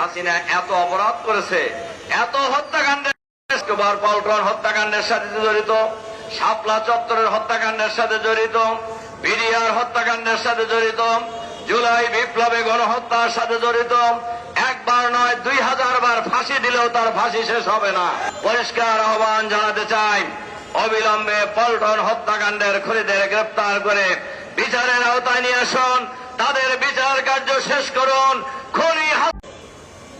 হাসিনা এত অপরাধ করেছে, এত হত্যাকাণ্ডের পল্টন হত্যাকাণ্ডের সাথে জড়িত, শাপলা চত্বরের হত্যাকাণ্ডের সাথে জড়িত, বিডিআর হত্যাকাণ্ডের সাথে জড়িত, জুলাই বিপ্লবে গণহত্যার সাথে জড়িত, একবার নয় দুই হাজার বার ফাঁসি দিলেও তার ফাঁসি শেষ হবে না। পরিষ্কার আহ্বান জানাতে চাই, অবিলম্বে পল্টন হত্যাকাণ্ডের খুনিদের গ্রেপ্তার করে বিচারের আওতায় নিয়ে আসুন, তাদের বিচার কার্য শেষ করুন, খনি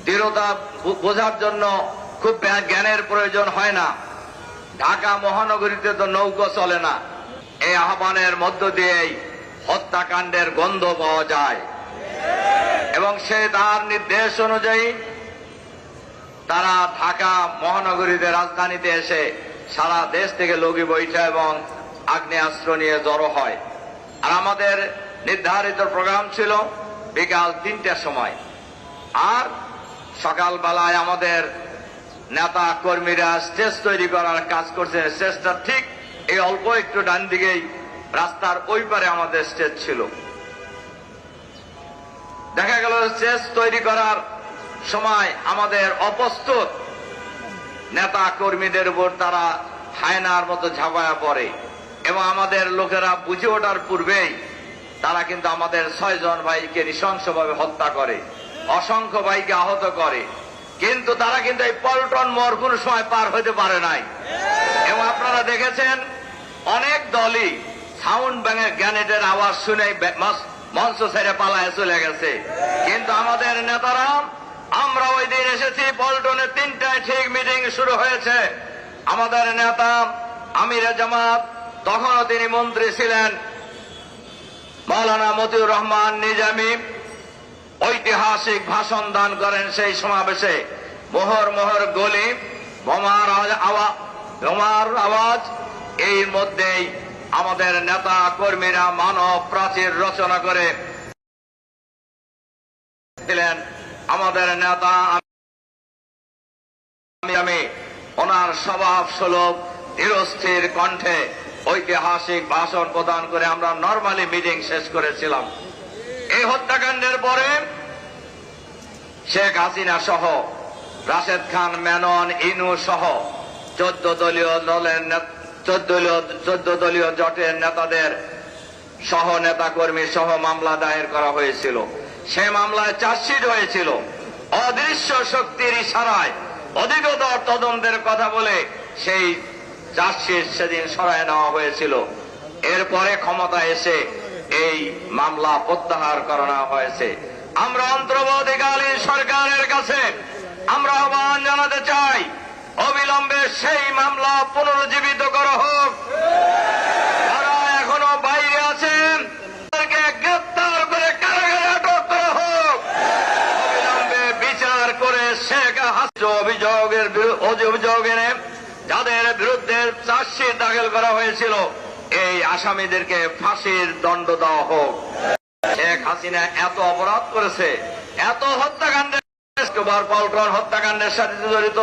দৃঢ়তা বোঝার জন্য খুব জ্ঞানের প্রয়োজন হয় না। ঢাকা মহানগরীতে তো নৌকো চলে না। এই আহ্বানের মধ্য দিয়েই হত্যাকাণ্ডের গন্ধ পাওয়া যায়। এবং সে তার নির্দেশ অনুযায়ী তারা ঢাকা মহানগরীতে রাজধানীতে এসে সারা দেশ থেকে লগি বৈঠা এবং আগ্নেয়াস্ত্র নিয়ে জড়ো হয়। আর আমাদের নির্ধারিত প্রোগ্রাম ছিল বিকাল তিনটার সময়। আর সকালবেলায় আমাদের নেতা কর্মীরা স্টেজ তৈরি করার কাজ করছে। স্টেজটা ঠিক এই অল্প একটু ডান দিকেই, রাস্তার ওই পারে আমাদের স্টেজ ছিল। দেখা গেল স্টেজ তৈরি করার সময় আমাদের অপ্রস্তুত নেতা কর্মীদের উপর তারা হায়নার মতো ঝাঁপায়া পড়ে এবং আমাদের লোকেরা বুঝে ওঠার পূর্বেই তারা কিন্তু আমাদের ছয়জন ভাইকে নৃশংসভাবে হত্যা করে। অসংখ্য ভাইকে আহত করে। কিন্তু তারা কিন্তু এই পল্টন মোড় কোন সময় পার হতে পারে নাই। এবং আপনারা দেখেছেন, অনেক দলই সাউন্ড ব্যাঙে গ্যানেটের আওয়াজ শুনে মঞ্চ- ছেড়ে পালায় চলে গেছে। কিন্তু আমাদের নেতারা, আমরা ওই দিন এসেছি, পল্টনে তিনটায় ঠিক মিটিং শুরু হয়েছে। আমাদের নেতা আমির জামাত, তখনও তিনি মন্ত্রী ছিলেন। মৌলানা মতিউর রহমান নিজামী। ঐতিহাসিক ভাষণ দান করেন সেই সমাবেশে। মোহর মোহর গলি, বোমার আওয়াজ বোমার আওয়াজ এর মধ্যেই আমাদের নেতা কর্মীরা মানব প্রাচীর রচনা করে ছিলেন আমাদের নেতা আমি ওনার স্বভাব সুলভ ধীরস্থির কণ্ঠে ঐতিহাসিক ভাষণ প্রদান করে আমরা নর্মালি মিটিং শেষ করেছিলাম। এই হত্যাকাণ্ডের পরে শেখ হাসিনা সহ রাশেদ খান, মেনন, ইনু সহ চোদ্দ দলীয় দলের চোদ্দ চোদ্দ দলীয় জোটের নেতাদের সহ নেতা কর্মী সহ মামলা দায়ের করা হয়েছিল। সে মামলায় চার্জশিট হয়েছিল। অদৃশ্য শক্তির ইশারায় অধিকতর তদন্তের কথা বলে সেই চার্জশিট সেদিন সরায় নেওয়া হয়েছিল। এরপরে ক্ষমতা এসে এই মামলা প্রত্যাহার করানো হয়েছে। আমরা অন্তর্বর্তীকালীন সরকারের কাছে আমরা আহ্বান জানাতে চাই, অবিলম্বে সেই মামলা পুনরুজ্জীবিত করা হোক। যারা এখনও বাইরে আছেন, তাদেরকে গ্রেপ্তার করে কারাগারে আটক করা হোক। অবিলম্বে বিচার করে শেখ হাসিনা অভিযোগের অভিযোগ এনে যাদের বিরুদ্ধে চার্জশিট দাখিল করা হয়েছিল এই আসামিদেরকে ফাঁসির দণ্ড দেওয়া হোক। শেখ হাসিনা এত অপরাধ করেছে, এত হত্যাকাণ্ডের পল্টন হত্যাকাণ্ডের সাথে জড়িত,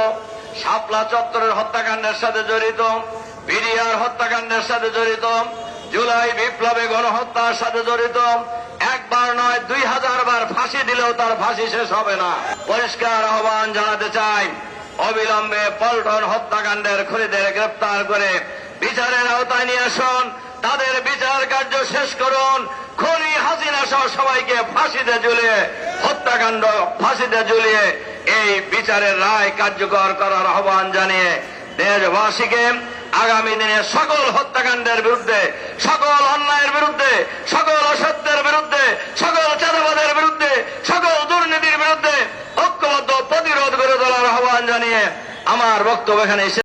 শাপলা চত্বরের হত্যাকাণ্ডের সাথে জড়িত, বিডিআর হত্যাকাণ্ডের সাথে জড়িত, জুলাই বিপ্লবে গণহত্যার সাথে জড়িত, একবার নয় দুই হাজার বার ফাঁসি দিলেও তার ফাঁসি শেষ হবে না। পরিষ্কার আহ্বান জানাতে চাই, অবিলম্বে পল্টন হত্যাকাণ্ডের খুনিদের গ্রেপ্তার করে বিচারের আওতায় নিয়ে আসুন, তাদের বিচার কার্য শেষ করুন। খনি হাসিনা সহ সবাইকে ফাঁসিতে ঝুলিয়ে, হত্যাকাণ্ড ফাঁসিতে ঝুলিয়ে এই বিচারের রায় কার্যকর করার আহ্বান জানিয়ে দেশবাসীকে আগামী দিনে সকল হত্যাকাণ্ডের বিরুদ্ধে, সকল অন্যায়ের বিরুদ্ধে, সকল অসত্যের বিরুদ্ধে, সকল চাঁদাবাদের বিরুদ্ধে, সকল দুর্নীতির বিরুদ্ধে ঐক্যবদ্ধ প্রতিরোধ করে তোলার আহ্বান জানিয়ে আমার বক্তব্য এখানে